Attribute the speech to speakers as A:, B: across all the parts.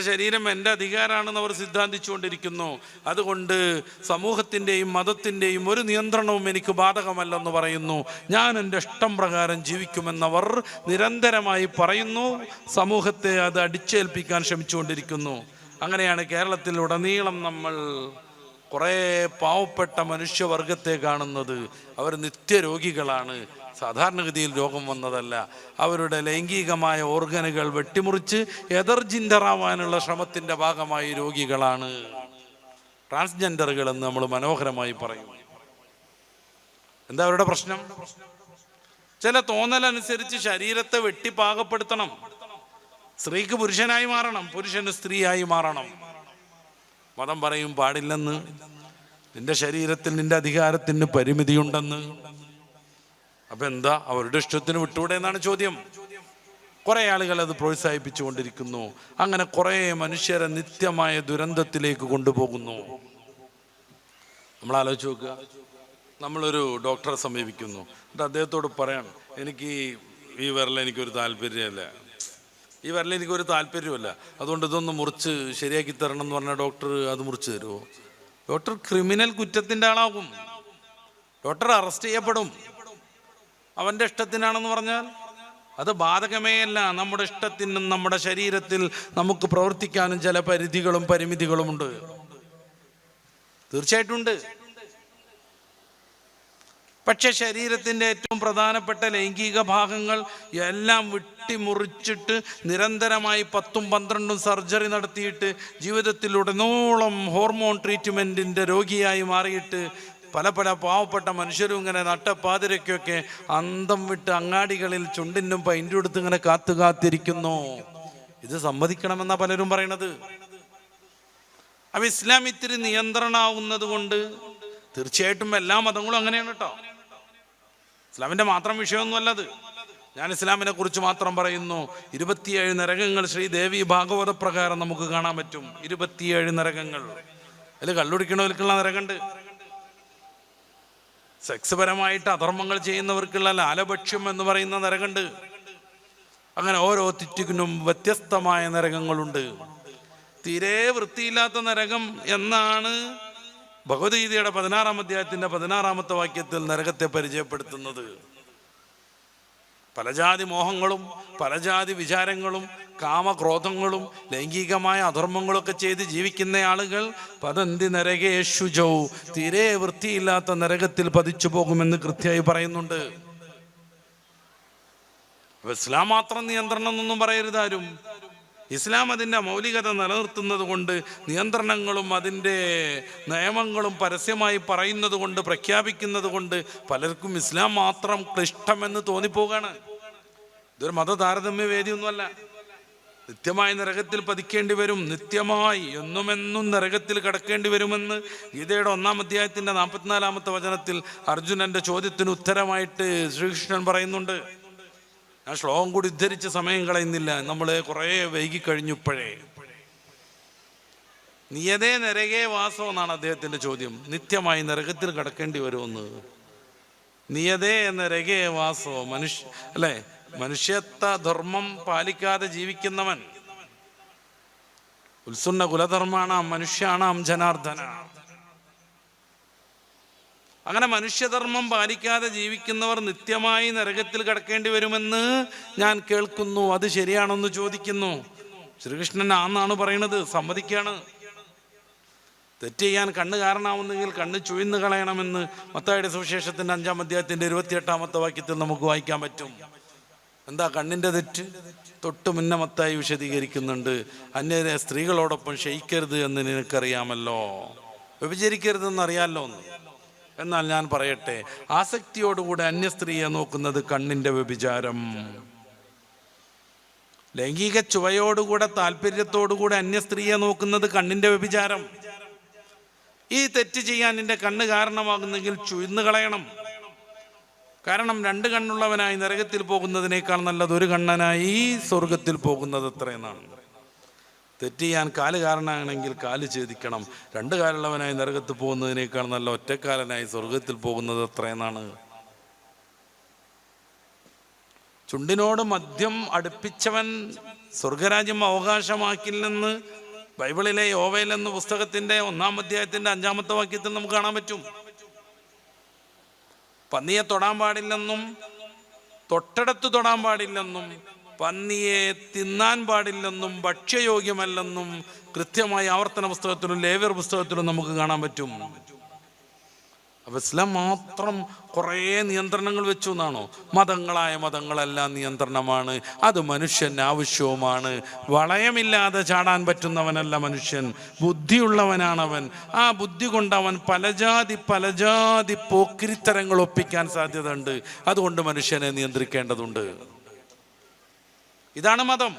A: ശരീരം എന്റെ അധികാരമാണെന്ന് അവർ സിദ്ധാന്തിച്ചുകൊണ്ടിരിക്കുന്നു. അതുകൊണ്ട് സമൂഹത്തിന്റെയും മതത്തിന്റെയും ഒരു നിയന്ത്രണവും എനിക്ക് ബാധകമല്ലെന്ന് പറയുന്നു. ഞാൻ എന്റെ ഇഷ്ടം പ്രകാരം ജീവിക്കുമെന്നവർ നിരന്തരമായി പറയുന്നു. സമൂഹത്തെ അത് അടിച്ചേൽപ്പിക്കാൻ ശ്രമിച്ചുകൊണ്ടിരിക്കുന്നു. അങ്ങനെയാണ് കേരളത്തിൽ ഉടനീളം നമ്മൾ കുറേ പാവപ്പെട്ട മനുഷ്യവർഗത്തെ കാണുന്നത്. അവർ നിത്യരോഗികളാണ്. സാധാരണഗതിയിൽ രോഗം വന്നതല്ല. അവരുടെ ലൈംഗികമായ ഓർഗനുകൾ വെട്ടിമുറിച്ച് എതർജിൻഡറാവാനുള്ള ശ്രമത്തിന്റെ ഭാഗമായി രോഗികളാണ്. ട്രാൻസ്ജെൻഡറുകൾ എന്ന് നമ്മൾ മനോഹരമായി പറയും. എന്താ അവരുടെ പ്രശ്നം? ചില തോന്നലനുസരിച്ച് ശരീരത്തെ വെട്ടി പാകപ്പെടുത്തണം. സ്ത്രീക്ക് പുരുഷനായി മാറണം പുരുഷന് സ്ത്രീയായി മാറണം. മതം പറയും പാടില്ലെന്ന്. നിന്റെ ശരീരത്തിൽ നിന്റെ അധികാരത്തിന് പരിമിതിയുണ്ടെന്ന്. അപ്പൊ എന്താ അവരുടെ ഇഷ്ടത്തിന് വിട്ടൂടെ എന്നാണ് ചോദ്യം. കുറെ ആളുകൾ അത് പ്രോത്സാഹിപ്പിച്ചുകൊണ്ടിരിക്കുന്നു. അങ്ങനെ കുറെ മനുഷ്യരെ നിത്യമായ ദുരന്തത്തിലേക്ക് കൊണ്ടുപോകുന്നു. നമ്മൾ ആലോചിച്ച് നോക്കുക. നമ്മളൊരു ഡോക്ടറെ സമീപിക്കുന്നു. എന്നിട്ട് അദ്ദേഹത്തോട് പറയണം എനിക്ക് ഈ- വിരൽ എനിക്കൊരു താല്പര്യമല്ല. ഈ വിരൽ എനിക്കൊരു താല്പര്യമല്ല. അതുകൊണ്ട് ഇതൊന്ന് മുറിച്ച് ശരിയാക്കി തരണം എന്ന് പറഞ്ഞാൽ ഡോക്ടർ അത് മുറിച്ച് തരുമോ? ഡോക്ടർ ക്രിമിനൽ കുറ്റത്തിന്റെ ആളാകും. ഡോക്ടർ അറസ്റ്റ് ചെയ്യപ്പെടും. അവന്റെ ഇഷ്ടത്തിനാണെന്ന് പറഞ്ഞാൽ അത് ബാധകമേയല്ല നമ്മുടെ ഇഷ്ടത്തിനും നമ്മുടെ ശരീരത്തിൽ നമുക്ക് പ്രവർത്തിക്കാനും ചില പരിധികളും പരിമിതികളുമുണ്ട് തീർച്ചയായിട്ടും ഉണ്ട്. പക്ഷെ ശരീരത്തിന്റെ ഏറ്റവും പ്രധാനപ്പെട്ട ലൈംഗിക ഭാഗങ്ങൾ എല്ലാം വെട്ടിമുറിച്ചിട്ട് നിരന്തരമായി പത്തും പന്ത്രണ്ടും സർജറി നടത്തിയിട്ട് ജീവിതത്തിലുടനീളം ഹോർമോൺ ട്രീറ്റ്മെന്റിന്റെ രോഗിയായി മാറിയിട്ട് പല പല പാവപ്പെട്ട മനുഷ്യരും ഇങ്ങനെ നട്ടപ്പാതിരയ്ക്കൊക്കെ അന്തം വിട്ട് അങ്ങാടികളിൽ ചുണ്ടിനും പൈന്റെ കൊടുത്ത് ഇങ്ങനെ കാത്തു കാത്തിരിക്കുന്നു. ഇത് സമ്മതിക്കണമെന്നാ പലരും പറയണത്. അപ്പൊ ഇസ്ലാം ഇത്തിരി നിയന്ത്രണമാവുന്നത് കൊണ്ട് തീർച്ചയായിട്ടും എല്ലാ മതങ്ങളും അങ്ങനെയാണ് കേട്ടോ ഇസ്ലാമിന്റെ മാത്രം വിഷയമൊന്നുമല്ല അത് ഞാൻ ഇസ്ലാമിനെ കുറിച്ച് മാത്രം പറയുന്നു. ഇരുപത്തിയേഴ് നരകങ്ങൾ ശ്രീ ദേവി ഭാഗവത പ്രകാരം നമുക്ക് കാണാൻ പറ്റും. ഇരുപത്തിയേഴ് നരകങ്ങൾ. അതിൽ കള്ളുടിക്കണവർക്കുള്ള നരകമുണ്ട്. സെക്സ് പരമായിട്ട് അധർമ്മങ്ങൾ ചെയ്യുന്നവർക്കുള്ള ലാലഭക്ഷ്യം എന്ന് പറയുന്ന നരകമുണ്ട്. അങ്ങനെ ഓരോ തെറ്റിനും വ്യത്യസ്തമായ നരകങ്ങളുണ്ട്. തീരെ വൃത്തിയില്ലാത്ത നരകം എന്നാണ് ഭഗവത്ഗീതയുടെ പതിനാറാം അധ്യായത്തിന്റെ പതിനാറാമത്തെ വാക്യത്തിൽ നരകത്തെ പരിചയപ്പെടുത്തുന്നത്. പലജാതി മോഹങ്ങളും പലജാതി വിചാരങ്ങളും കാമക്രോധങ്ങളും ലൈംഗികമായ അധർമ്മങ്ങളൊക്കെ ചെയ്ത് ജീവിക്കുന്ന ആളുകൾ പതന്തി നരകേശുജൗ തീരെ വൃത്തിയില്ലാത്ത നരകത്തിൽ പതിച്ചു പോകുമെന്ന് കൃത്യമായി പറയുന്നുണ്ട്. ഇസ്ലാം മാത്രം നിയന്ത്രണം എന്നൊന്നും പറയരുത് ആരും. ഇസ്ലാം അതിന്റെ മൗലികത നിലനിർത്തുന്നത് കൊണ്ട് നിയന്ത്രണങ്ങളും അതിന്റെ നിയമങ്ങളും പരസ്യമായി പറയുന്നത് കൊണ്ട് പ്രഖ്യാപിക്കുന്നത് കൊണ്ട് പലർക്കും ഇസ്ലാം മാത്രം ക്ലിഷ്ടമെന്ന് തോന്നിപ്പോവുകയാണ് ഇതൊരു മത താരതമ്യ വേദിയൊന്നുമല്ല. നിത്യമായി നരകത്തിൽ പതിക്കേണ്ടി വരും നിത്യമായി എന്നുമെന്നും നരകത്തിൽ കടക്കേണ്ടി വരുമെന്ന് ഗീതയുടെ ഒന്നാം അധ്യായത്തിന്റെ നാൽപ്പത്തിനാലാമത്തെ വചനത്തിൽ അർജുനന്റെ ചോദ്യത്തിന് ഉത്തരമായിട്ട് ശ്രീകൃഷ്ണൻ പറയുന്നുണ്ട്. ഞാൻ ശ്ലോകം കൂടി ഉദ്ധരിച്ച സമയം കളയുന്നില്ല നമ്മൾ കുറേ വൈകി കഴിഞ്ഞു ഇപ്പോഴേ. നിയതേ നരകേ വാസോ എന്നാണ് അദ്ദേഹത്തിന്റെ ചോദ്യം. നിത്യമായി നരകത്തിൽ കടക്കേണ്ടി വരുമെന്ന്. നിയതേ നരകേ വാസോ മനുഷ്യ അല്ലേ? മനുഷ്യത്വ ധർമ്മം പാലിക്കാതെ ജീവിക്കുന്നവൻ. ഉത്സുന്ന കുലധർമാണാം മനുഷ്യാണാം ജനാർദ്ദന. അങ്ങനെ മനുഷ്യധർമ്മം പാലിക്കാതെ ജീവിക്കുന്നവർ നിത്യമായി നരകത്തിൽ കിടക്കേണ്ടി വരുമെന്ന് ഞാൻ കേൾക്കുന്നു. അത് ശരിയാണെന്ന് ചോദിക്കുന്നു. ശ്രീകൃഷ്ണൻ ആന്നാണ് പറയുന്നത് സമ്മതിക്കാണ്. തെറ്റ് ചെയ്യാൻ കണ്ണ് കാരണമാവുന്നെങ്കിൽ കണ്ണ് ചുഴിന്ന് കളയണമെന്ന് മത്തായുടെ സുവിശേഷത്തിന്റെ അഞ്ചാം അധ്യായത്തിന്റെ ഇരുപത്തിയെട്ടാമത്തെ വാക്യത്തിൽ നമുക്ക് വായിക്കാൻ പറ്റും. എന്താ കണ്ണിന്റെ തെറ്റ്? തൊട്ട് മുന്നമത്തായി വിശദീകരിക്കുന്നുണ്ട്. അന്യ സ്ത്രീകളോടൊപ്പം ക്ഷയിക്കരുത് എന്ന് നിനക്കറിയാമല്ലോ. വ്യഭിചരിക്കരുതെന്ന് അറിയാമല്ലോ എന്ന്. എന്നാൽ ഞാൻ പറയട്ടെ ആസക്തിയോടുകൂടെ അന്യ സ്ത്രീയെ നോക്കുന്നത് കണ്ണിന്റെ വ്യഭിചാരം. ലൈംഗിക ചുവയോടുകൂടെ താല്പര്യത്തോടുകൂടെ അന്യ സ്ത്രീയെ നോക്കുന്നത് കണ്ണിന്റെ വ്യഭിചാരം. ഈ തെറ്റ് ചെയ്യാൻ നിന്റെ കണ്ണ് കാരണമാകുന്നെങ്കിൽ ചുയന്ന് കളയണം കാരണം രണ്ട് കണ്ണുള്ളവനായി നരകത്തിൽ പോകുന്നതിനേക്കാൾ നല്ലത് ഒരു കണ്ണനായി സ്വർഗത്തിൽ പോകുന്നത് എത്രയെന്നാണ് തെറ്റ് ചെയ്യാൻ കാൽ കാരണമാണെങ്കിൽ കാൽ ഛേദിക്കണം. രണ്ട് കാലുള്ളവനായി നരകത്തിൽ പോകുന്നതിനേക്കാൾ നല്ല ഒറ്റക്കാലനായി സ്വർഗത്തിൽ പോകുന്നത് എത്രയെന്നാണ് ചുണ്ടിനോട് മദ്യം അടുപ്പിച്ചവൻ സ്വർഗരാജ്യം അവകാശമാക്കില്ലെന്ന് ബൈബിളിലെ യോവയിൽ എന്ന പുസ്തകത്തിന്റെ ഒന്നാം അധ്യായത്തിന്റെ അഞ്ചാമത്തെ വാക്യത്തിൽ നമുക്ക് കാണാൻ പറ്റും. പന്നിയെ തൊടാൻ പാടില്ലെന്നും തൊട്ടടുത്ത് തൊടാൻ പാടില്ലെന്നും പന്നിയെ തിന്നാൻ പാടില്ലെന്നും ഭക്ഷ്യയോഗ്യമല്ലെന്നും കൃത്യമായി ആവർത്തന പുസ്തകത്തിലും ലേവ്യർ പുസ്തകത്തിലും നമുക്ക് കാണാൻ പറ്റും. അപ്പൊ ഇസ്ലാം മാത്രം കുറേ നിയന്ത്രണങ്ങൾ വെച്ചു എന്നാണോ? മതങ്ങളായ മതങ്ങളെല്ലാം നിയന്ത്രണമാണ്. അത് മനുഷ്യന് ആവശ്യവുമാണ്. വളയമില്ലാതെ ചാടാൻ പറ്റുന്നവനല്ല മനുഷ്യൻ. ബുദ്ധിയുള്ളവനാണവൻ. ആ ബുദ്ധി കൊണ്ട് അവൻ പലജാതി പലജാതി പോക്കിരിത്തരങ്ങൾ ഒപ്പിക്കാൻ സാധ്യതയുണ്ട്. അതുകൊണ്ട് മനുഷ്യനെ നിയന്ത്രിക്കേണ്ടതുണ്ട്. ഇതാണ് മതം.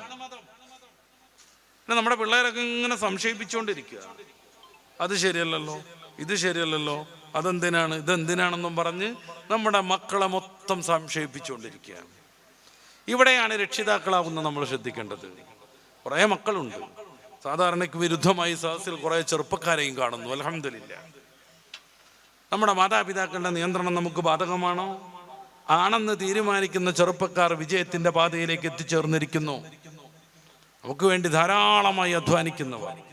A: നമ്മുടെ പിള്ളേരൊക്കെ ഇങ്ങനെ സംശയിപ്പിച്ചുകൊണ്ടിരിക്കുക. അത് ശരിയല്ലല്ലോ? ഇത് ശരിയല്ലല്ലോ? അതെന്തിനാണ്? ഇതെന്തിനാണെന്നും പറഞ്ഞ് നമ്മുടെ മക്കളെ മൊത്തം സംശയിപ്പിച്ചുകൊണ്ടിരിക്കുകയാണ്. ഇവിടെയാണ് രക്ഷിതാക്കളാവുന്ന നമ്മൾ ശ്രദ്ധിക്കേണ്ടത്. കുറേ മക്കളുണ്ട്. സാധാരണയ്ക്ക് വിരുദ്ധമായി സദസ്സിൽ കുറേ ചെറുപ്പക്കാരെയും കാണുന്നു. അലഹമില്ല നമ്മുടെ മാതാപിതാക്കളുടെ നിയന്ത്രണം നമുക്ക് ബാധകമാണോ? ആണെന്ന് തീരുമാനിക്കുന്ന ചെറുപ്പക്കാർ വിജയത്തിന്റെ പാതയിലേക്ക് എത്തിച്ചേർന്നിരിക്കുന്നു. നമുക്ക് വേണ്ടി ധാരാളമായി അധ്വാനിക്കുന്നവർ.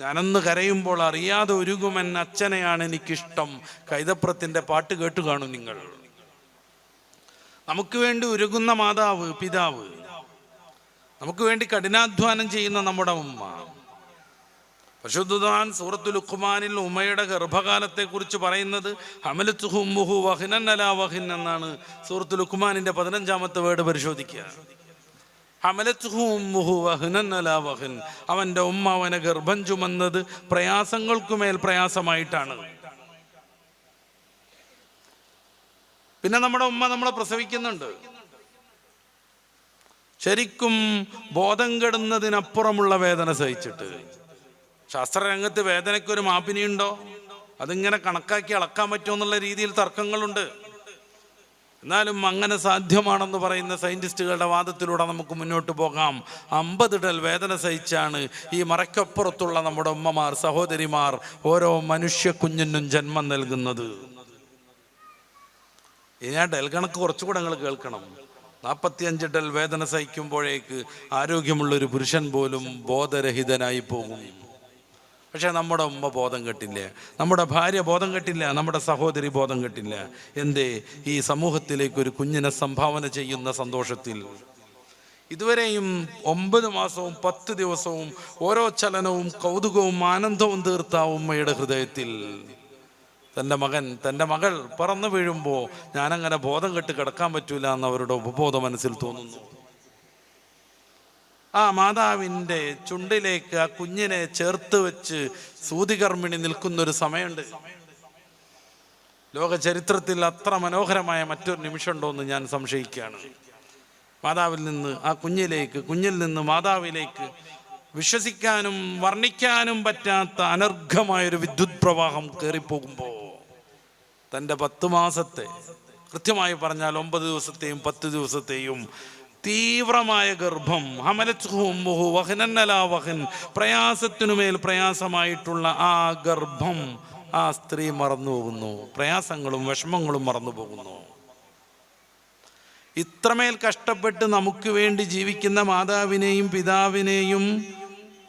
A: ഞാനന്ന് കരയുമ്പോൾ അറിയാതെ ഒരുങ്ങുമെൻ അച്ഛനെയാണ് എനിക്കിഷ്ടം. കൈതപ്രത്തിന്റെ പാട്ട് കേട്ട് കാണും നിങ്ങൾ. നമുക്ക് വേണ്ടി ഉരുകുന്ന മാതാവ് പിതാവ്. നമുക്ക് വേണ്ടി കഠിനാധ്വാനം ചെയ്യുന്ന നമ്മുടെ ഉമ്മ. പശുദ്ധാൻ സൂറത്തുൽ ഉഖ്മാനിൽ ഉമ്മയുടെ ഗർഭകാലത്തെ കുറിച്ച് പറയുന്നത് ഹമലത്തുഹുമുഹു വഹിനൻ അലാ വഹിൻ എന്നാണ് സൂറത്തുൽ ഉഖ്മാനിന്റെ പതിനഞ്ചാമത്തെ വേർഡ് പരിശോധിക്കുക. അവന്റെ ഉമ്മ അവനെ ഗർഭം ചുമന്നത് പ്രയാസങ്ങൾക്കുമേൽ പ്രയാസമായിട്ടാണ്. പിന്നെ നമ്മുടെ ഉമ്മ നമ്മളെ പ്രസവിക്കുന്നുണ്ട്. ശരിക്കും ബോധം കെടുന്നതിനപ്പുറമുള്ള വേദന സഹിച്ചിട്ട്. ശാസ്ത്രരംഗത്ത് വേദനയ്ക്കൊരു മാപ്പിനിയുണ്ടോ? അതിങ്ങനെ കണക്കാക്കി അളക്കാൻ പറ്റുമോ എന്നുള്ള രീതിയിൽ തർക്കങ്ങളുണ്ട്. എന്നാലും അങ്ങനെ സാധ്യമാണെന്ന് പറയുന്ന സയന്റിസ്റ്റുകളുടെ വാദത്തിലൂടെ നമുക്ക് മുന്നോട്ട് പോകാം. അമ്പതിടൽ വേദന സഹിച്ചാണ് ഈ മറയ്ക്കപ്പുറത്തുള്ള നമ്മുടെ ഉമ്മമാർ സഹോദരിമാർ ഓരോ മനുഷ്യ കുഞ്ഞിനും ജന്മം നൽകുന്നത്. ഇനി ആ ഡൽ കണക്ക് കുറച്ചുകൂടെ നിങ്ങൾ കേൾക്കണം. നാൽപ്പത്തിയഞ്ച് ഡൽ വേദന സഹിക്കുമ്പോഴേക്ക് ആരോഗ്യമുള്ളൊരു പുരുഷൻ പോലും ബോധരഹിതനായി പോകും. പക്ഷെ നമ്മുടെ ഉമ്മ ബോധം കെട്ടില്ല നമ്മുടെ ഭാര്യ ബോധം കെട്ടില്ല നമ്മുടെ സഹോദരി ബോധം കെട്ടില്ല. എന്തേ? ഈ സമൂഹത്തിലേക്ക് ഒരു കുഞ്ഞിനെ സംഭാവന ചെയ്യുന്ന സന്തോഷത്തിൽ. ഇതുവരെയും ഒമ്പത് മാസവും പത്ത് ദിവസവും ഓരോ ചലനവും കൗതുകവും ആനന്ദവും തീർത്ത ഉമ്മയുടെ ഹൃദയത്തിൽ. തന്റെ മകൻ തന്റെ മകൾ പറന്നു വീഴുമ്പോൾ ഞാനങ്ങനെ ബോധം കെട്ട് കിടക്കാൻ പറ്റൂല എന്ന് അവരുടെ ഉപബോധ മനസ്സിൽ തോന്നുന്നു. ആ മാതാവിന്റെ ചുണ്ടിലേക്ക് ആ കുഞ്ഞിനെ ചേർത്ത് വെച്ച് സൂതികർമ്മിണി നിൽക്കുന്നൊരു സമയമുണ്ട്. ലോക ചരിത്രത്തിൽ അത്ര മനോഹരമായ മറ്റൊരു നിമിഷമുണ്ടോ എന്ന് ഞാൻ സംശയിക്കുകയാണ്. മാതാവിൽ നിന്ന് ആ കുഞ്ഞിലേക്ക് കുഞ്ഞിൽ നിന്ന് മാതാവിലേക്ക് വിശ്വസിക്കാനും വർണിക്കാനും പറ്റാത്ത അനർഘമായൊരു വിദ്യുത് പ്രവാഹം കയറിപ്പോകുമ്പോൾ തന്റെ പത്ത് മാസത്തെ കൃത്യമായി പറഞ്ഞാൽ ഒമ്പത് ദിവസത്തെയും പത്ത് ദിവസത്തെയും തീവ്രമായ ഗർഭം. വഹൻ. പ്രയാസത്തിനുമേൽ പ്രയാസമായിട്ടുള്ള ആ ഗർഭം ആ സ്ത്രീ മറന്നു പോകുന്നു. പ്രയാസങ്ങളും വിഷമങ്ങളും മറന്നു പോകുന്നു. ഇത്രമേൽ കഷ്ടപ്പെട്ട് നമുക്ക് വേണ്ടി ജീവിക്കുന്ന മാതാവിനെയും പിതാവിനെയും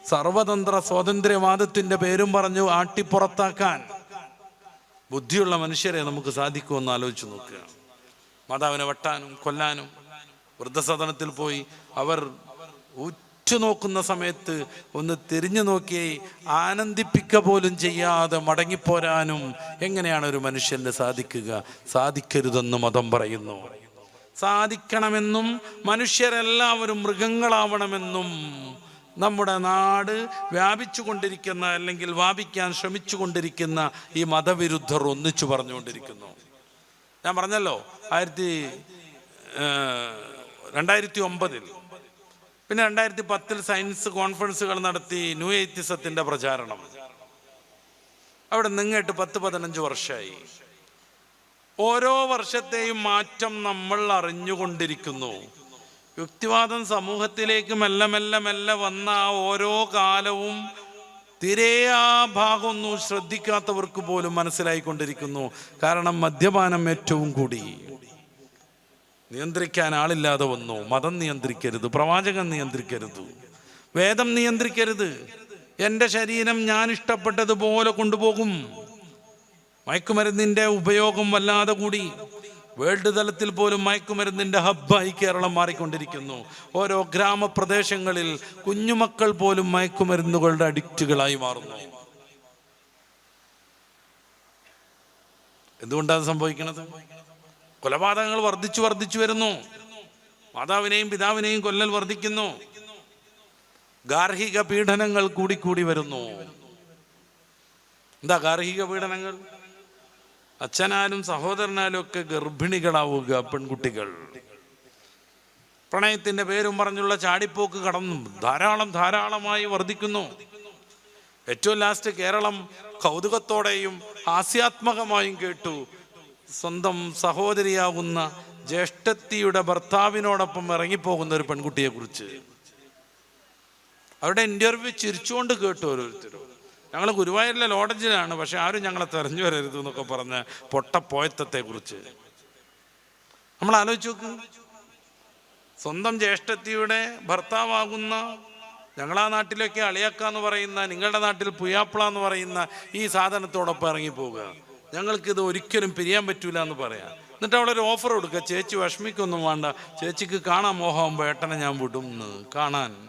A: സർവതന്ത്ര സ്വാതന്ത്ര്യവാദത്തിന്റെ പേരും പറഞ്ഞു ആട്ടിപ്പുറത്താക്കാൻ ബുദ്ധിയുള്ള മനുഷ്യരെ നമുക്ക് സാധിക്കുമെന്ന് ആലോചിച്ച് നോക്കുക. മാതാവിനെ വെട്ടാനും കൊല്ലാനും വൃദ്ധസദനത്തിൽ പോയി അവർ ഉറ്റുനോക്കുന്ന സമയത്ത് ഒന്ന് തിരിഞ്ഞു നോക്കി ആനന്ദിപ്പിക്ക പോലും ചെയ്യാതെ മടങ്ങിപ്പോരാനും എങ്ങനെയാണ് ഒരു മനുഷ്യന് സാധിക്കുക? സാധിക്കരുതെന്ന് മതം പറയുന്നു. സാധിക്കണമെന്നും മനുഷ്യരെല്ലാവരും മൃഗങ്ങളാവണമെന്നും നമ്മുടെ നാട് വ്യാപിച്ചു കൊണ്ടിരിക്കുന്ന അല്ലെങ്കിൽ വ്യാപിക്കാൻ ശ്രമിച്ചു കൊണ്ടിരിക്കുന്ന ഈ മതവിരുദ്ധർ ഒന്നിച്ചു പറഞ്ഞുകൊണ്ടിരിക്കുന്നു. ഞാൻ പറഞ്ഞല്ലോ ആയിരത്തി രണ്ടായിരത്തി ഒമ്പതിൽ പിന്നെ രണ്ടായിരത്തി പത്തിൽ സയൻസ് കോൺഫറൻസുകൾ നടത്തി ന്യൂ എയ്ത്തിസത്തിന്റെ പ്രചാരണം. അവിടെ നിങ്ങട്ട് പത്ത് പതിനഞ്ച് വർഷമായി ഓരോ വർഷത്തെയും മാറ്റം നമ്മൾ അറിഞ്ഞുകൊണ്ടിരിക്കുന്നു. യുക്തിവാദം സമൂഹത്തിലേക്ക് മെല്ലെ മെല്ലെ മെല്ലെ വന്ന ഓരോ കാലവും തിരേ ആ ഭാഗമൊന്നും ശ്രദ്ധിക്കാത്തവർക്ക് പോലും മനസ്സിലായിക്കൊണ്ടിരിക്കുന്നു. കാരണം മദ്യപാനം ഏറ്റവും കൂടി. നിയന്ത്രിക്കാൻ ആളില്ലാതെ വന്നു. മതം നിയന്ത്രിക്കരുത്. പ്രവാചകൻ നിയന്ത്രിക്കരുത്. വേദം നിയന്ത്രിക്കരുത്. എന്റെ ശരീരം ഞാൻ ഇഷ്ടപ്പെട്ടതുപോലെ കൊണ്ടുപോകും. മയക്കുമരുന്നിന്റെ ഉപയോഗം വല്ലാതെ കൂടി. വേൾഡ് തലത്തിൽ പോലും മയക്കുമരുന്നിന്റെ ഹബ്ബായി കേരളം മാറിക്കൊണ്ടിരിക്കുന്നു. ഓരോ ഗ്രാമപ്രദേശങ്ങളിൽ കുഞ്ഞുമക്കൾ പോലും മയക്കുമരുന്നുകളുടെ അഡിക്റ്റുകളായി മാറുന്നു. എന്തുകൊണ്ടാണ് സംഭവിക്കുന്നത് കൊലപാതകങ്ങൾ വർദ്ധിച്ചു വർദ്ധിച്ചു വരുന്നു. മാതാവിനെയും പിതാവിനെയും കൊല്ലൽ വർദ്ധിക്കുന്നു. ഗാർഹിക പീഡനങ്ങൾ കൂടിക്കൂടി വരുന്നു. എന്താ ഗാർഹിക പീഡനങ്ങൾ? അച്ഛനാലും സഹോദരനാലും ഒക്കെ ഗർഭിണികളാവുക പെൺകുട്ടികൾ. പ്രണയത്തിന്റെ പേരും പറഞ്ഞുള്ള ചാടിപ്പോക്ക് കടന്നു. ധാരാളം ധാരാളമായി വർദ്ധിക്കുന്നു. ഏറ്റവും ലാസ്റ്റ് കേരളം കൗതുകത്തോടെയും ഹാസ്യാത്മകമായും കേട്ടു. സ്വന്തം സഹോദരിയാകുന്ന ജ്യേഷ്ഠത്തിയുടെ ഭർത്താവിനോടൊപ്പം ഇറങ്ങിപ്പോകുന്ന ഒരു പെൺകുട്ടിയെ കുറിച്ച് അവരുടെ ഇന്റർവ്യൂ ചിരിച്ചുകൊണ്ട് കേട്ടു ഓരോരുത്തരും. ഞങ്ങൾ ഗുരുവായൂരിലെ ലോഡജിലാണ് പക്ഷെ ആരും ഞങ്ങളെ തെരഞ്ഞു വരരുത് എന്നൊക്കെ പറഞ്ഞ് പൊട്ടപ്പോയത്തത്തെ കുറിച്ച് നമ്മൾ ആലോചിച്ച് നോക്ക്. സ്വന്തം ജ്യേഷ്ഠത്തിയുടെ ഭർത്താവാകുന്ന ഞങ്ങളാ നാട്ടിലൊക്കെ അളിയക്ക എന്ന് പറയുന്ന നിങ്ങളുടെ നാട്ടിൽ പുയാപ്പിള എന്ന് പറയുന്ന ഈ സാധനത്തോടൊപ്പം ഇറങ്ങിപ്പോവുക ഞങ്ങൾക്കിത് ഒരിക്കലും പിരിയാൻ പറ്റൂല എന്ന് പറയാം. എന്നിട്ട് അവിടെ ഒരു ഓഫർ കൊടുക്കുക. ചേച്ചി വിഷമിക്കൊന്നും വേണ്ട. ചേച്ചിക്ക് കാണാൻ മോഹമാകുമ്പോൾ ഏട്ടനെ ഞാൻ വിടും കാണാൻ.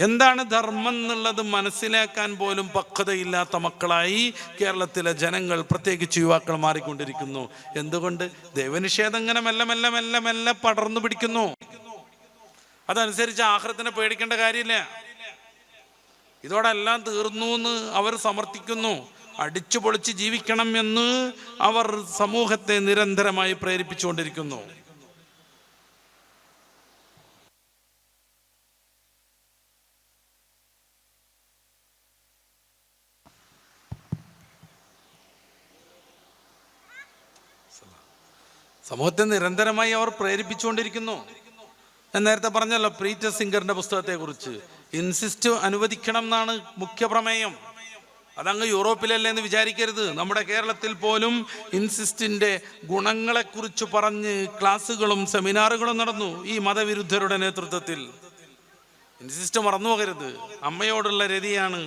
A: എന്താണ് ധർമ്മം എന്നുള്ളത് മനസ്സിലാക്കാൻ പോലും പക്വതയില്ലാത്ത മക്കളായി കേരളത്തിലെ ജനങ്ങൾ പ്രത്യേകിച്ച് യുവാക്കൾ മാറിക്കൊണ്ടിരിക്കുന്നു. എന്തുകൊണ്ട്? ദൈവനിഷേധം ഇങ്ങനെ മെല്ലെ മെല്ലെ മെല്ലെ മെല്ലെ പടർന്നു പിടിക്കുന്നു. അതനുസരിച്ച് ആഹ്രത്തിനെ പേടിക്കേണ്ട കാര്യമില്ല. ഇതോടെ എല്ലാം തീർന്നു എന്ന് അവർ സമർത്ഥിക്കുന്നു. അടിച്ചു പൊളിച്ച് ജീവിക്കണം എന്ന് അവർ സമൂഹത്തെ നിരന്തരമായി പ്രേരിപ്പിച്ചുകൊണ്ടിരിക്കുന്നു. സമൂഹത്തെ നിരന്തരമായി അവർ പ്രേരിപ്പിച്ചുകൊണ്ടിരിക്കുന്നു. ഞാൻ നേരത്തെ പറഞ്ഞല്ലോ പ്രീറ്റ സിംഗറിന്റെ പുസ്തകത്തെ കുറിച്ച് ഇൻസിസ്റ്റ് അനുവദിക്കണം എന്നാണ് മുഖ്യ പ്രമേയം അതങ്ങ് യൂറോപ്പിലല്ലേ എന്ന് വിചാരിക്കരുത്. നമ്മുടെ കേരളത്തിൽ പോലും ഇൻസിസ്റ്റിന്റെ ഗുണങ്ങളെക്കുറിച്ച് പറഞ്ഞ് ക്ലാസ്സുകളും സെമിനാറുകളും നടന്നു ഈ മതവിരുദ്ധരുടെ നേതൃത്വത്തിൽ. ഇൻസിസ്റ്റ് മറന്നു പോകരുത് അമ്മയോടുള്ള രതിയാണ്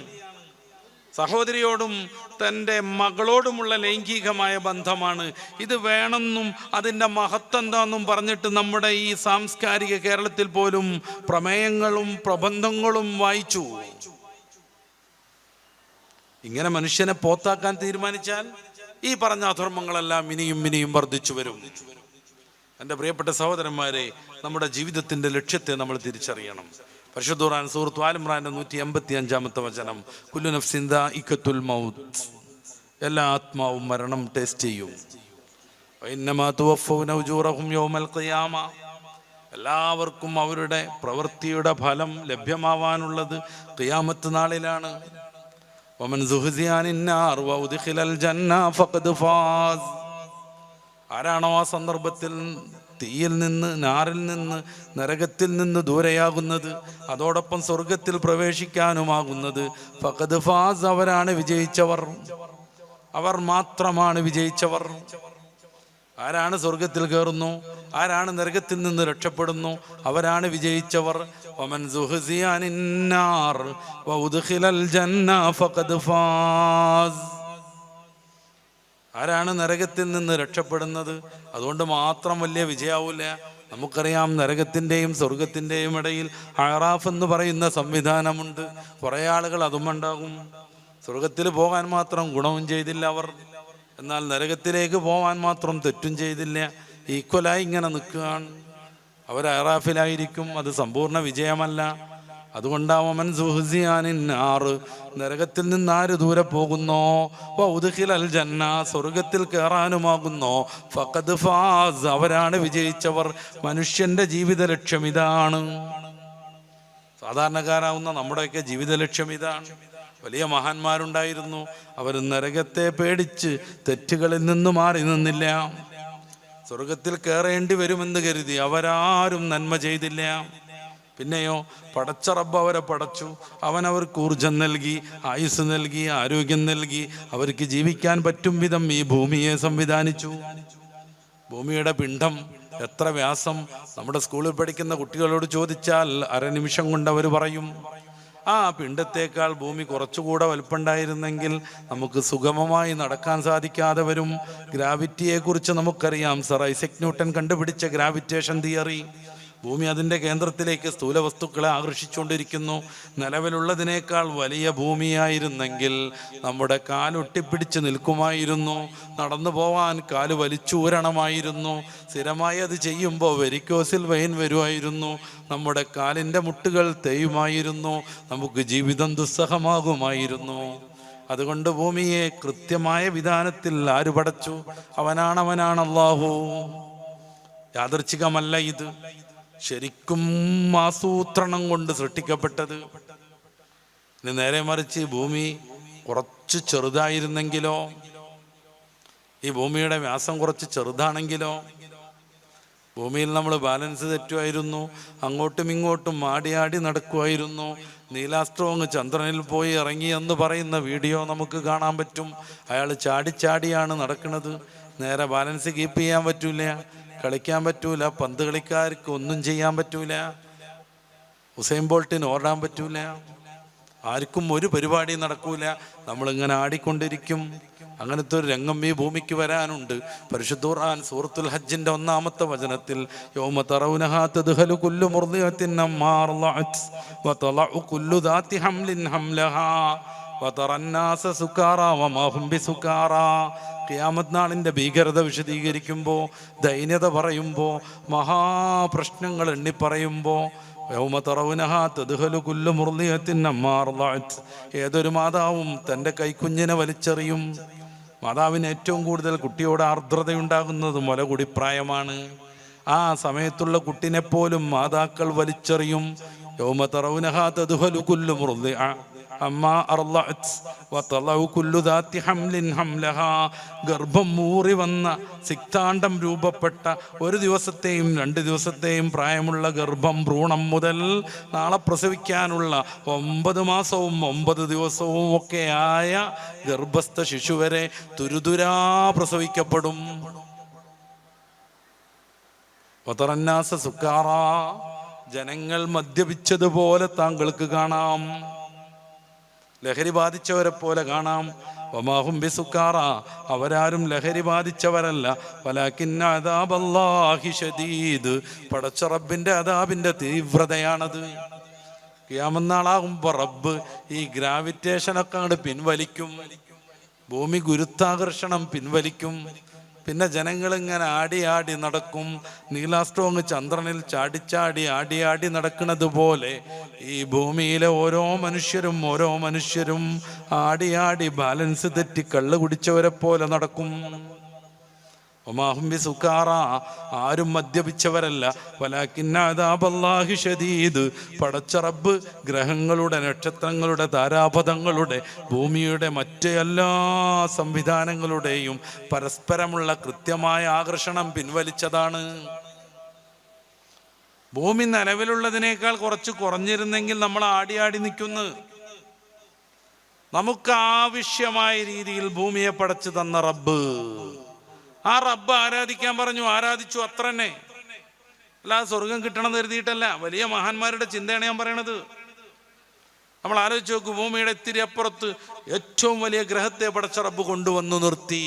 A: സഹോദരിയോടും തന്റെ മകളോടുമുള്ള ലൈംഗികമായ ബന്ധമാണ്. ഇത് വേണമെന്നും അതിന്റെ മഹത്വം എന്താണെന്നും പറഞ്ഞിട്ട് നമ്മുടെ ഈ സാംസ്കാരിക കേരളത്തിൽ പോലും പ്രമേയങ്ങളും പ്രബന്ധങ്ങളും വായിച്ചു. ഇങ്ങനെ മനുഷ്യനെ പോത്താക്കാൻ തീരുമാനിച്ചാൽ ഈ പറഞ്ഞ അധർമ്മങ്ങളെല്ലാം ഇനിയും ഇനിയും വർദ്ധിച്ചു വരും. എന്റെ പ്രിയപ്പെട്ട സഹോദരന്മാരെ നമ്മുടെ ജീവിതത്തിന്റെ ലക്ഷ്യത്തെ നമ്മൾ തിരിച്ചറിയണം. പരിശുദ്ധ ഖുർആൻ സൂറത്ത് നൂറ്റി എൺപത്തി അഞ്ചാമത്തെ വചനം കുല്ലു നഫ്സിന്ദ ഇക്കത്തുൽ മൗത്ത്. എല്ലാ ആത്മാവും മരണം ടേസ്റ്റ് ചെയ്യും. എല്ലാവർക്കും അവരുടെ പ്രവൃത്തിയുടെ ഫലം ലഭ്യമാവാനുള്ളത് ഖിയാമത്ത് നാളിലാണ്. ആരാണോ ആ സന്ദർഭത്തിൽ തീയിൽ നിന്ന് നാറിൽ നിന്ന് നരകത്തിൽ നിന്ന് ദൂരെയാകുന്നത് അതോടൊപ്പം സ്വർഗത്തിൽ പ്രവേശിക്കാനുമാകുന്നത്. ഫഖദ് ഫാസ് അവരാണ് വിജയിച്ചവർ. അവർ മാത്രമാണ് വിജയിച്ചവർ. ആരാണ് സ്വർഗത്തിൽ കയറുന്നു? ആരാണ് നരകത്തിൽ നിന്ന് രക്ഷപ്പെടുന്നു? അവരാണ് വിജയിച്ചവർ. വമൻ സുഹ്സിയാനിന്നാർ ഫഖദ് ഫാസ്. ആരാണ് നരകത്തിൽ നിന്ന് രക്ഷപ്പെടുന്നത്? അതുകൊണ്ട് മാത്രം വലിയ വിജയാവൂല നമുക്കറിയാം നരകത്തിന്റെയും സ്വർഗത്തിന്റെയും ഇടയിൽ അറാഫ് എന്ന് പറയുന്ന സംവിധാനമുണ്ട്. കുറേ ആളുകൾ അതും ഉണ്ടാകും സ്വർഗത്തിൽ പോകാൻ മാത്രം ഗുണവും ചെയ്തില്ല അവർ. എന്നാൽ നരകത്തിലേക്ക് പോകാൻ മാത്രം തെറ്റും ചെയ്തില്ല. ഈക്വലായി ഇങ്ങനെ നിൽക്കുകയാണ്. അവർ അറാഫിലായിരിക്കും. അത് സമ്പൂർണ വിജയമല്ല. അതുകൊണ്ടാവമൻ സുഹുസിയാനിന്നാറ് നരകത്തിൽ നിന്ന് ആര് ദൂരെ പോകുന്നോ? ജന്ന സ്വർഗത്തിൽ കയറാനുമാകുന്നോ ഫഖദ് ഫാസ് അവരാണ് വിജയിച്ചവർ. മനുഷ്യന്റെ ജീവിത ലക്ഷ്യം ഇതാണ്. സാധാരണക്കാരാവുന്ന നമ്മുടെയൊക്കെ ജീവിത ലക്ഷ്യം ഇതാണ്. വലിയ മഹാന്മാരുണ്ടായിരുന്നു. അവർ നരകത്തെ പേടിച്ച് തെറ്റുകളിൽ നിന്ന് മാറി നിന്നില്ല. സ്വർഗത്തിൽ കയറേണ്ടി വരുമെന്ന് കരുതി അവരാരും നന്മ ചെയ്തില്ല. പിന്നെയോ പടച്ച റബ്ബ് അവരെ പടച്ചു. അവൻ അവർക്ക് ഊർജം നൽകി ആയുസ് നൽകി ആരോഗ്യം നൽകി. അവർക്ക് ജീവിക്കാൻ പറ്റും വിധം ഈ ഭൂമിയെ സംവിധാനിച്ചു. ഭൂമിയുടെ പിണ്ഡം എത്ര വ്യാസം. നമ്മുടെ സ്കൂളിൽ പഠിക്കുന്ന കുട്ടികളോട് ചോദിച്ചാൽ അരനിമിഷം കൊണ്ട് അവർ പറയും ആ പിണ്ടത്തേക്കാൾ ഭൂമി കുറച്ചുകൂടെ വലുപ്പുണ്ടായിരുന്നെങ്കിൽ നമുക്ക് സുഗമമായി നടക്കാൻ സാധിക്കാതെ വരും. ഗ്രാവിറ്റിയെക്കുറിച്ച് നമുക്കറിയാം. സർ ഐസക് ന്യൂട്ടൻ കണ്ടുപിടിച്ച ഗ്രാവിറ്റേഷൻ തിയറി. ഭൂമി അതിന്റെ കേന്ദ്രത്തിലേക്ക് സ്ഥൂല വസ്തുക്കളെ ആകർഷിച്ചുകൊണ്ടിരിക്കുന്നു. നിലവിലുള്ളതിനേക്കാൾ വലിയ ഭൂമിയായിരുന്നെങ്കിൽ നമ്മുടെ കാലൊട്ടിപ്പിടിച്ച് നിൽക്കുമായിരുന്നു. നടന്നു പോവാൻ കാൽ വലിച്ചൂരണമായിരുന്നു സ്ഥിരമായി അത് ചെയ്യുമ്പോൾ വെരിക്കോസിൽ വെയിൻ വരുമായിരുന്നു. നമ്മുടെ കാലിന്റെ മുട്ടുകൾ തെയ്യുമായിരുന്നു നമുക്ക് ജീവിതം ദുസ്സഹമാകുമായിരുന്നു. അതുകൊണ്ട് ഭൂമിയെ കൃത്യമായ വിധാനത്തിൽ ആര് പടച്ചു അവനാണ് അള്ളാഹു യാദർച്ഛികമല്ല ഇത്. ശരിക്കും ആസൂത്രണം കൊണ്ട് സൃഷ്ടിക്കപ്പെട്ടത്. ഇനി നേരെ മറിച്ച് ഭൂമി കുറച്ച് ചെറുതായിരുന്നെങ്കിലോ ഈ ഭൂമിയുടെ വ്യാസം കുറച്ച് ചെറുതാണെങ്കിലോ ഭൂമിയിൽ നമ്മൾ ബാലൻസ് തെറ്റുമായിരുന്നു അങ്ങോട്ടും ഇങ്ങോട്ടും ആടിയാടി നടക്കുമായിരുന്നു അങ്ങ് ചന്ദ്രനിൽ പോയി ഇറങ്ങി എന്ന് പറയുന്ന വീഡിയോ നമുക്ക് കാണാൻ പറ്റും. അയാൾ ചാടിച്ചാടിയാണ് നടക്കുന്നത്. നേരെ ബാലൻസ് കീപ്പ് ചെയ്യാൻ പറ്റൂല കളിക്കാൻ പറ്റൂല പന്ത് കളിക്കാർക്ക് ഒന്നും ചെയ്യാൻ പറ്റൂല. ഹുസൈൻ ബോൾട്ടിന് ഓടാൻ പറ്റൂല. ആർക്കും ഒരു പരിപാടി നടക്കൂല. നമ്മളിങ്ങനെ ആടിക്കൊണ്ടിരിക്കും. അങ്ങനത്തെ ഒരു രംഗം ഈ ഭൂമിക്ക് വരാനുണ്ട്. പരിശുദ്ധ ഖുർആൻ സൂറത്തുൽ ഹജ്ജിന്റെ ഒന്നാമത്തെ വചനത്തിൽ യൗമ കുല്ലു ക്യാമത് ഭീകരത വിശദീകരിക്കുമ്പോൾ ദൈന്യത പറയുമ്പോൾ മഹാപ്രശ്നങ്ങൾ എണ്ണിപ്പറയുമ്പോൾ ഏതൊരു മാതാവും തന്റെ കൈക്കുഞ്ഞിനെ വലിച്ചെറിയും. മാതാവിന് ഏറ്റവും കൂടുതൽ കുട്ടിയോട് ആർദ്രതയുണ്ടാകുന്നത് മുലകുടി പ്രായമാണ് ആ സമയത്തുള്ള കുട്ടിനെപ്പോലും മാതാക്കൾ വലിച്ചെറിയും. യൗമ തറവുനഹാ തതുഹലു കുല്ലുമുറുതി അമ്മാ അർളഅത് വതളഉ കുല്ലു ഹംലിൻ ഹംലഹാ. ഗർഭം മൂറി വന്ന സിക്താണ്ടം രൂപപ്പെട്ട ഒരു ദിവസത്തെയും രണ്ട് ദിവസത്തെയും പ്രായമുള്ള ഗർഭം ഭ്രൂണം മുതൽ നാളെ പ്രസവിക്കാനുള്ള ഒമ്പത് മാസവും ഒമ്പത് ദിവസവും ഒക്കെ ആയ ഗർഭസ്ഥ ശിശുവരെ തുരുതുരാ പ്രസവിക്കപ്പെടും. സുക്കാറ. ജനങ്ങൾ മദ്യപിച്ചതുപോലെ താങ്കൾക്ക് കാണാം. ലഹരി ബാധിച്ചവരെ പോലെ കാണാം. വമാഹും ബിസുക്കാറ അവരാരും ലഹരി ബാധിച്ചവരല്ല. ഷദീദ്. പടച്ച റബ്ബിന്റെ അതാബിന്റെ തീവ്രതയാണത്. ക്യാമന്നാളാകുമ്പോ റബ്ബ് ഈ ഗ്രാവിറ്റേഷനൊക്കെ അങ്ങോട്ട് പിൻവലിക്കും. ഭൂമി ഗുരുത്താകർഷണം പിൻവലിക്കും. പിന്നെ ജനങ്ങൾ ഇങ്ങനെ ആടി ആടി നടക്കും. നീലാസ്ട്രോങ് ചന്ദ്രനിൽ ചാടിച്ചാടി ആടി ആടി നടക്കുന്നത് പോലെ ഈ ഭൂമിയിലെ ഓരോ മനുഷ്യരും ഓരോ മനുഷ്യരും ആടി ആടി ബാലൻസ് തെറ്റി കള്ള് കുടിച്ചവരെ പോലെ നടക്കും. ഒമാഹുംബി ആരും മദ്യപിച്ചവരല്ല. വലാക്കിന്നാദാബല്ലാഹി ഷദീദ് പടച്ച റബ്ബ് ഗ്രഹങ്ങളുടെ നക്ഷത്രങ്ങളുടെ താരാപഥങ്ങളുടെ ഭൂമിയുടെ മറ്റ് എല്ലാ സംവിധാനങ്ങളുടെയും പരസ്പരമുള്ള കൃത്യമായ ആകർഷണം പിൻവലിച്ചതാണ്. ഭൂമി നിലവിലുള്ളതിനേക്കാൾ കുറച്ച് കുറഞ്ഞിരുന്നെങ്കിൽ നമ്മൾ ആടി ആടി നിൽക്കുന്നു. നമുക്ക് ആവശ്യമായ രീതിയിൽ ഭൂമിയെ പടച്ചു തന്ന റബ്ബ്. ആ റബ്ബ് ആരാധിക്കാൻ പറഞ്ഞു ആരാധിച്ചു അത്ര തന്നെ അല്ലാതെ സ്വർഗം കിട്ടണം കരുതിയിട്ടല്ല വലിയ മഹാന്മാരുടെ ചിന്തയാണ് ഞാൻ പറയണത്. നമ്മൾ ആലോചിച്ച് നോക്കും ഭൂമിയുടെ ഇത്തിരി അപ്പുറത്ത് ഏറ്റവും വലിയ ഗ്രഹത്തെ പടച്ച റബ്ബ് കൊണ്ടുവന്നു നിർത്തി.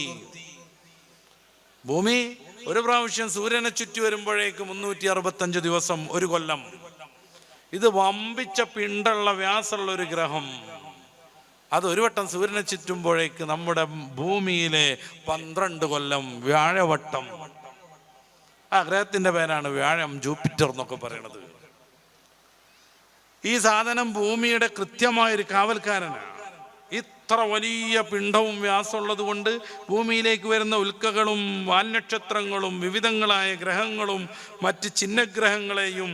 A: ഭൂമി ഒരു പ്രാവശ്യം സൂര്യനെ ചുറ്റി വരുമ്പോഴേക്ക് മുന്നൂറ്റി അറുപത്തഞ്ച് ദിവസം ഒരു കൊല്ലം. ഇത് വമ്പിച്ച പിണ്ടുള്ള വ്യാസമുള്ള ഒരു ഗ്രഹം. അത് ഒരു വട്ടം സൂര്യനെ ചുറ്റുമ്പോഴേക്ക് നമ്മുടെ ഭൂമിയിലെ പന്ത്രണ്ട് കൊല്ലം വ്യാഴവട്ടം. ആ ഗ്രഹത്തിന്റെ പേരാണ് വ്യാഴം ജൂപ്പിറ്റർ എന്നൊക്കെ പറയണത്. ഈ സാധനം ഭൂമിയുടെ കൃത്യമായൊരു കാവൽക്കാരനാണ് ഇത്ര വലിയ പിണ്ഡവും വ്യാസമുള്ളത് കൊണ്ട് ഭൂമിയിലേക്ക് വരുന്ന ഉൽക്കകളും വാൽനക്ഷത്രങ്ങളും വിവിധങ്ങളായ ഗ്രഹങ്ങളും മറ്റ് ചിഹ്നഗ്രഹങ്ങളെയും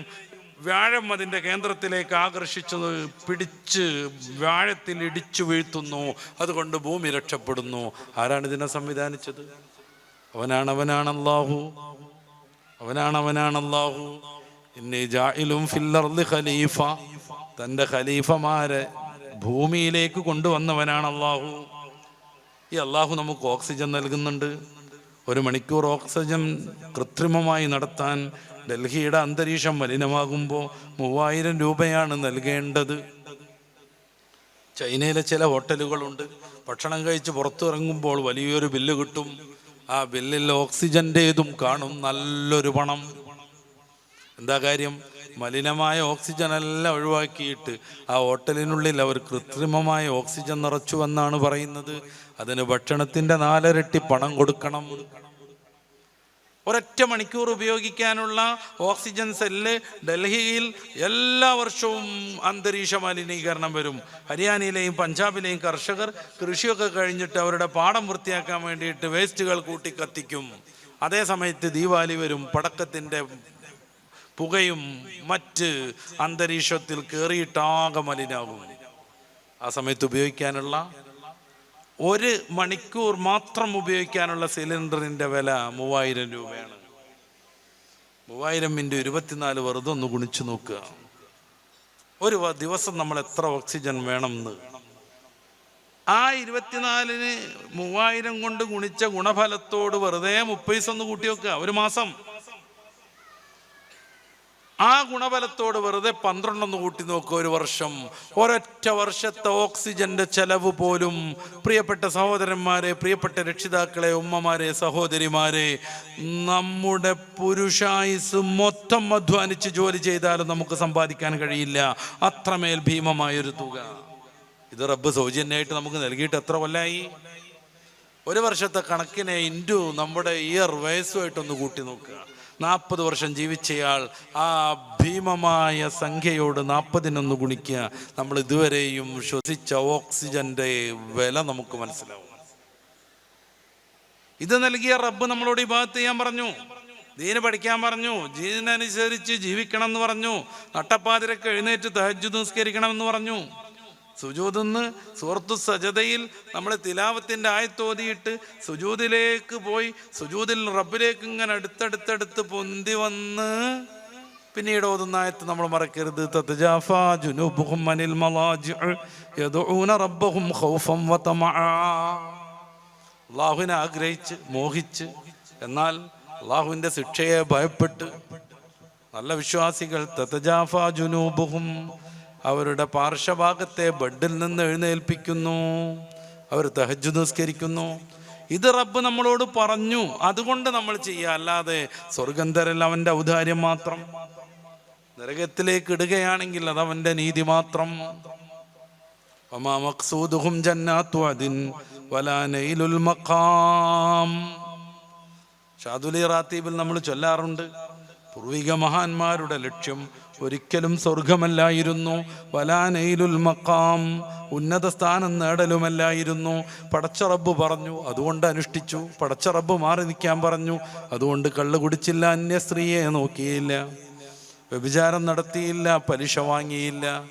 A: വ്യാഴം അതിന്റെ കേന്ദ്രത്തിലേക്ക് ആകർഷിച്ചത് പിടിച്ച് വ്യാഴത്തിൽ ഇടിച്ചു വീഴ്ത്തുന്നു. അതുകൊണ്ട് ഭൂമി രക്ഷപ്പെടുന്നു. ആരാണ് ഇതിനെ സംവിധാനിച്ചത്? അവനാണ് അവനാണ് അല്ലാഹു. അവനാണ് അവനാണ് അല്ലാഹു. ജാഇലും ഫില്ലർദി ഖലീഫ. തന്റെ ഖലീഫമാരെ ഭൂമിയിലേക്ക് കൊണ്ടുവന്നവനാണ് അള്ളാഹു ഈ അള്ളാഹു നമുക്ക് ഓക്സിജൻ നൽകുന്നുണ്ട്. ഒരു മണിക്കൂർ ഓക്സിജൻ കൃത്രിമമായി നടത്താൻ ഡൽഹിയുടെ അന്തരീക്ഷം മലിനമാകുമ്പോൾ മൂവായിരം രൂപയാണ് നൽകേണ്ടത്. ചൈനയിലെ ചില ഹോട്ടലുകളുണ്ട്. ഭക്ഷണം കഴിച്ച് പുറത്തിറങ്ങുമ്പോൾ വലിയൊരു ബില്ല് കിട്ടും. ആ ബില്ലിൽ ഓക്സിജന്റേതും കാണും. നല്ലൊരു പണം. എന്താ കാര്യം? മലിനമായ ഓക്സിജൻ എല്ലാം ഒഴിവാക്കിയിട്ട് ആ ഹോട്ടലിനുള്ളിൽ അവർ കൃത്രിമമായ ഓക്സിജൻ നിറച്ചു എന്നാണ് പറയുന്നത്. അതിന് ഭക്ഷണത്തിന്റെ നാലരട്ടി പണം കൊടുക്കണം. ഒരൊറ്റ മണിക്കൂർ ഉപയോഗിക്കാനുള്ള ഓക്സിജൻ സെല്ല് ഡൽഹിയിൽ എല്ലാ വർഷവും അന്തരീക്ഷ മലിനീകരണം വരും. ഹരിയാനയിലെയും പഞ്ചാബിലെയും കർഷകർ കൃഷിയൊക്കെ കഴിഞ്ഞിട്ട് അവരുടെ പാടം വൃത്തിയാക്കാൻ വേണ്ടിയിട്ട് വേസ്റ്റുകൾ കൂട്ടി കത്തിക്കും അതേ സമയത്ത് ദീപാവലി വരും പടക്കത്തിന്റെ പുകയും മറ്റ് അന്തരീക്ഷത്തിൽ കയറിയിട്ടാകെ മലിനാകും. ആ സമയത്ത് ഉപയോഗിക്കാനുള്ള ഒരു മണിക്കൂർ മാത്രം ഉപയോഗിക്കാനുള്ള സിലിണ്ടറിന്റെ വില മൂവായിരം രൂപയാണ്. മൂവായിരം മിനിറ്റ് ഇരുപത്തിനാല് വെറുതെ ഒന്ന് ഗുണിച്ചു നോക്കുക. ഒരു ദിവസം നമ്മൾ എത്ര ഓക്സിജൻ വേണമെന്ന്. ആ ഇരുപത്തിനാലിന് മൂവായിരം കൊണ്ട് ഗുണിച്ച ഗുണഫലത്തോട് വെറുതെ മുപ്പത് ഒന്ന് കൂട്ടി വെക്കുക. ഒരു മാസം. ആ ഗുണബലത്തോട് വെറുതെ പന്ത്രണ്ടൊന്ന് കൂട്ടി നോക്കുക ഒരു വർഷം. ഒരൊറ്റ വർഷത്തെ ഓക്സിജന്റെ ചെലവ് പോലും. പ്രിയപ്പെട്ട സഹോദരന്മാരെ പ്രിയപ്പെട്ട രക്ഷിതാക്കളെ ഉമ്മമാരെ സഹോദരിമാരെ നമ്മുടെ പുരുഷായുസ് മൊത്തം അധ്വാനിച്ച് ജോലി ചെയ്താലും നമുക്ക് സമ്പാദിക്കാൻ കഴിയില്ല. അത്രമേൽ ഭീമമായൊരു തുക. ഇത് റബ്ബ് സൗജന്യമായിട്ട് നമുക്ക് നൽകിയിട്ട് എത്ര കൊല്ലായി? ഒരു വർഷത്തെ കണക്കിനെ ഇന്റു നമ്മുടെ ഇയർ വയസ്സുമായിട്ടൊന്ന് കൂട്ടി നോക്കുക. നാൽപ്പത് വർഷം ജീവിച്ചയാൾ ആ ഭീമമായ സംഖ്യയോട് നാൽപ്പതിനൊന്ന് ഗുണിക്കുക. നമ്മൾ ഇതുവരെയും ശ്വസിച്ച ഓക്സിജന്റെ വില നമുക്ക് മനസ്സിലാവും. ഇത് നൽകിയ റബ്ബ് നമ്മളോട് ഈ ഭാഗത്ത് ചെയ്യാൻ പറഞ്ഞു. ദീന് പഠിക്കാൻ പറഞ്ഞു. ദീനനുസരിച്ച് ജീവിക്കണം എന്ന് പറഞ്ഞു. നട്ടപ്പാതിരക്ക് എഴുന്നേറ്റ് തഹജ് നിസ്കരിക്കണം എന്ന് പറഞ്ഞു. സുജൂതെന്ന് സുഹൃത്തു സജതയിൽ നമ്മൾ തിലാവത്തിന്റെ ആയത്തോതിയിട്ട് സുജൂതിലേക്ക് പോയി സുജൂതിൽ റബ്ബിലേക്ക് ഇങ്ങനെ അടുത്തടുത്തടുത്ത് പൊന്തി വന്ന് പിന്നീട് ഓതുന്ന ആയത്ത് നമ്മൾ മറക്കരുത്. ജുനൂബുഹും റബ്ബഹും ഖൗഫം അള്ളാഹുവിനെ ആഗ്രഹിച്ച് മോഹിച്ച് എന്നാൽ അള്ളാഹുവിന്റെ ശിക്ഷയെ ഭയപ്പെട്ട് നല്ല വിശ്വാസികൾ തതജാഫ ജുനൂബുഹും അവരുടെ പാർശ്വഭാഗത്തെ ബെഡിൽ നിന്ന് എഴുന്നേൽപ്പിക്കുന്നു. അവർ തഹജ് നിസ്കരിക്കുന്നു. ഇത് റബ്ബ് നമ്മളോട് പറഞ്ഞു. അതുകൊണ്ട് നമ്മൾ ചെയ്യുക. അല്ലാതെ സ്വർഗം തരൽ അവന്റെ ഔദാര്യം മാത്രം. നരകത്തിലേക്ക് ഇടുകയാണെങ്കിൽ അത് അവന്റെ നീതി മാത്രം. ഷാദുലി റാത്തീബിൽ നമ്മൾ ചൊല്ലാറുണ്ട്. പൂർവിക മഹാന്മാരുടെ ലക്ഷ്യം ഒരിക്കലും സ്വർഗമല്ലായിരുന്നു. വലാനയിലുൽ മക്കാം ഉന്നത സ്ഥാനം നേടലുമല്ലായിരുന്നു. പടച്ചറബ് പറഞ്ഞു അതുകൊണ്ട് അനുഷ്ഠിച്ചു. പടച്ചറബ് മാറി നിൽക്കാൻ പറഞ്ഞു അതുകൊണ്ട് കള്ളു കുടിച്ചില്ല അന്യ സ്ത്രീയെ നോക്കിയില്ല. വ്യഭിചാരം നടത്തിയില്ല പലിശ വാങ്ങിയില്ല.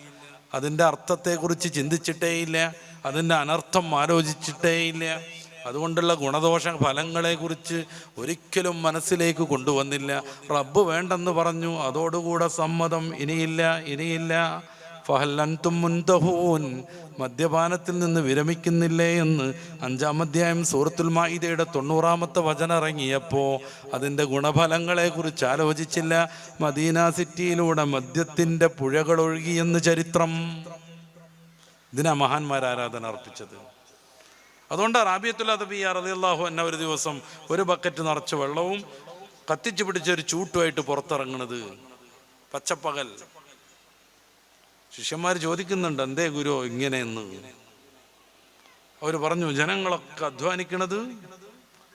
A: അതിന്റെ അർത്ഥത്തെക്കുറിച്ച് ചിന്തിച്ചിട്ടേയില്ല. അതിന്റെ അനർത്ഥം ആലോചിച്ചിട്ടേയില്ല. അതുകൊണ്ടുള്ള ഗുണദോഷ ഫലങ്ങളെക്കുറിച്ച് ഒരിക്കലും മനസ്സിലേക്ക് കൊണ്ടുവന്നില്ല. റബ്ബ് വേണ്ടെന്ന് പറഞ്ഞു അതോടുകൂടെ സമ്മതം ഇനിയില്ല ഇനിയില്ല. ഫഹല്ലൻതും മുൻതഹൂൻ മദ്യപാനത്തിൽ നിന്ന് വിരമിക്കുന്നില്ലേ എന്ന് അഞ്ചാം അധ്യായം സൂറത്തുൽ മായിദയുടെ തൊണ്ണൂറാമത്തെ വചനം ഇറങ്ങിയപ്പോൾ അതിന്റെ ഗുണഫലങ്ങളെക്കുറിച്ച് ആലോചിച്ചില്ല. മദീന സിറ്റിയിലൂടെ മദ്യത്തിന്റെ പുഴകൾ ഒഴുകിയെന്ന് ചരിത്രം. ഇതിനാ മഹാന്മാരാരാധന അർപ്പിച്ചത്? അതുകൊണ്ട് റാബിയത്തുൽ അദബി റളിയല്ലാഹു എന്ന ഒരു ദിവസം ഒരു ബക്കറ്റ് നിറച്ച് വെള്ളവും കത്തിച്ചു പിടിച്ച ഒരു ചൂട്ടുമായിട്ട് പുറത്തിറങ്ങണത്. പച്ചപ്പകൽ. ശിഷ്യന്മാർ ചോദിക്കുന്നുണ്ട് എന്തേ ഗുരു ഇങ്ങനെ എന്ന് അവർ പറഞ്ഞു ജനങ്ങളൊക്കെ അധ്വാനിക്കണത്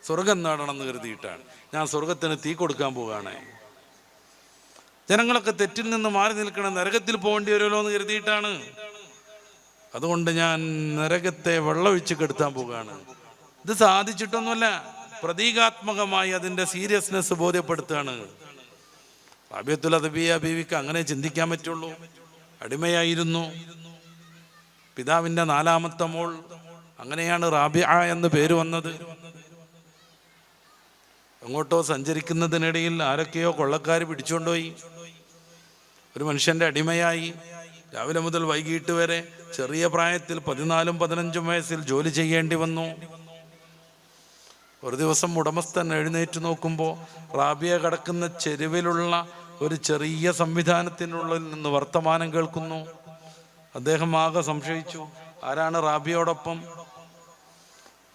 A: സ്വർഗം നേടണമെന്ന് കരുതിയിട്ടാണ്. ഞാൻ സ്വർഗത്തിന് തീ കൊടുക്കാൻ പോവുകയാണ്. ജനങ്ങളൊക്കെ തെറ്റിൽ നിന്ന് മാറി നിൽക്കണം നരകത്തിൽ പോകേണ്ടി വരുമല്ലോ എന്ന് കരുതിയിട്ടാണ്. അതുകൊണ്ട് ഞാൻ നരകത്തെ വെള്ളമൊഴിച്ച് കെടുത്താൻ പോവുകയാണ്. ഇത് സാധിച്ചിട്ടൊന്നുമല്ല പ്രതീകാത്മകമായി അതിന്റെ സീരിയസ്നെസ് ബോധ്യപ്പെടുത്തുകയാണ്. റാബിയത്തുൽ അദബിയ ബീവിക്ക് അങ്ങനെ ചിന്തിക്കാൻ പറ്റുള്ളൂ. അടിമയായിരുന്നു. പിതാവിന്റെ നാലാമത്തെ മോൾ. അങ്ങനെയാണ് റാബിയ എന്ന് പേര് വന്നത്. എങ്ങോട്ടോ സഞ്ചരിക്കുന്നതിനിടയിൽ ആരൊക്കെയോ കൊള്ളക്കാർ പിടിച്ചുകൊണ്ടുപോയി. ഒരു മനുഷ്യന്റെ അടിമയായി. രാവിലെ മുതൽ വൈകിട്ട് വരെ ചെറിയ പ്രായത്തിൽ പതിനാലും പതിനഞ്ചും വയസ്സിൽ ജോലി ചെയ്യേണ്ടി വന്നു. ഒരു ദിവസം ഉടമസ്ഥൻ എഴുന്നേറ്റ് നോക്കുമ്പോൾ റാബിയ കടക്കുന്ന ചെരുവിലുള്ള ഒരു ചെറിയ സംവിധാനത്തിനുള്ളിൽ നിന്ന് വർത്തമാനം കേൾക്കുന്നു. അദ്ദേഹം ആകെ സംശയിച്ചു ആരാണ് റാബിയോടൊപ്പം?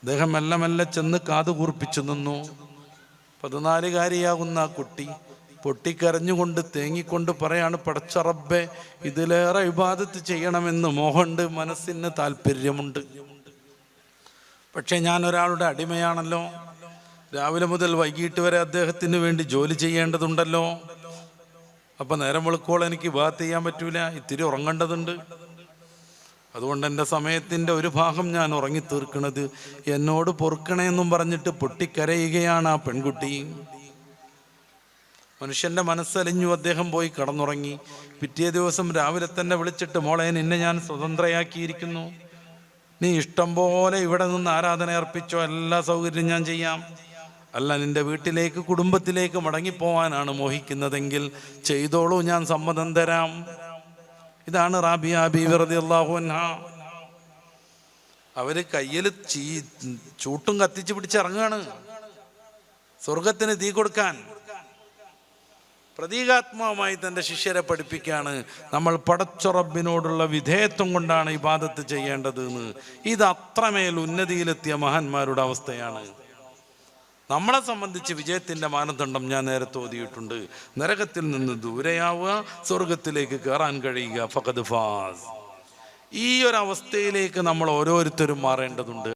A: അദ്ദേഹം മെല്ലെ മെല്ലെ ചെന്ന് കാതുകൂർപ്പിച്ചു നിന്നു. പതിനാലുകാരിയാകുന്ന ആ കുട്ടി പൊട്ടിക്കരഞ്ഞുകൊണ്ട് തേങ്ങിക്കൊണ്ട് പറയാണ് പടച്ചറബെ ഇതിലേറെ വിവാദത്ത് ചെയ്യണമെന്ന് മോഹമുണ്ട് മനസ്സിന് താല്പര്യമുണ്ട് പക്ഷെ ഞാൻ ഒരാളുടെ അടിമയാണല്ലോ. രാവിലെ മുതൽ വൈകിട്ട് വരെ അദ്ദേഹത്തിന് വേണ്ടി ജോലി ചെയ്യേണ്ടതുണ്ടല്ലോ. അപ്പൊ നേരം വെളുക്കോളം എനിക്ക് ബാത്ത് ചെയ്യാൻ പറ്റൂല ഇത്തിരി ഉറങ്ങേണ്ടതുണ്ട്. അതുകൊണ്ട് എന്റെ സമയത്തിന്റെ ഒരു ഭാഗം ഞാൻ ഉറങ്ങി തീർക്കണത് എന്നോട് പൊറുക്കണേന്നും പറഞ്ഞിട്ട് പൊട്ടിക്കരയുകയാണ് ആ പെൺകുട്ടി. മനുഷ്യന്റെ മനസ്സലിഞ്ഞു അദ്ദേഹം പോയി കടന്നുറങ്ങി. പിറ്റേ ദിവസം രാവിലെ തന്നെ വിളിച്ചിട്ട് മോളെ നിന്നെ ഞാൻ സ്വതന്ത്രയാക്കിയിരിക്കുന്നു. നീ ഇഷ്ടം പോലെ ഇവിടെ നിന്ന് ആരാധന അർപ്പിച്ചോ? എല്ലാ സൗകര്യം ഞാൻ ചെയ്യാം. അല്ല നിന്റെ വീട്ടിലേക്ക് കുടുംബത്തിലേക്ക് മടങ്ങിപ്പോവാനാണ് മോഹിക്കുന്നതെങ്കിൽ ചെയ്തോളൂ ഞാൻ സമ്മതം തരാം. ഇതാണ് റാബിയ ബീവി റളിയല്ലാഹു അൻഹ. അവർ കയ്യിൽ ചീ ചൂട്ടും കത്തിച്ച് പിടിച്ചിറങ്ങാണ്. സ്വർഗത്തിന് തീ കൊടുക്കാൻ. പ്രതീകാത്മകമായി തന്റെ ശിഷ്യരെ പഠിപ്പിക്കുകയാണ് നമ്മൾ പടച്ചുറബിനോടുള്ള വിധേയത്വം കൊണ്ടാണ് ഈ ഇബാദത്ത് ചെയ്യേണ്ടത് എന്ന് ഇത് അത്രമേൽ ഉന്നതിയിലെത്തിയ മഹാന്മാരുടെ അവസ്ഥയാണ്. നമ്മളെ സംബന്ധിച്ച് വിജയത്തിന്റെ മാനദണ്ഡം ഞാൻ നേരത്തെ ഓതിയിട്ടുണ്ട്. നരകത്തിൽ നിന്ന് ദൂരെയാവുക സ്വർഗത്തിലേക്ക് കയറാൻ കഴിയുക. ഫഖദ് ഫാസ്. ഈ ഒരു അവസ്ഥയിലേക്ക് നമ്മൾ ഓരോരുത്തരും മാറേണ്ടതുണ്ട്.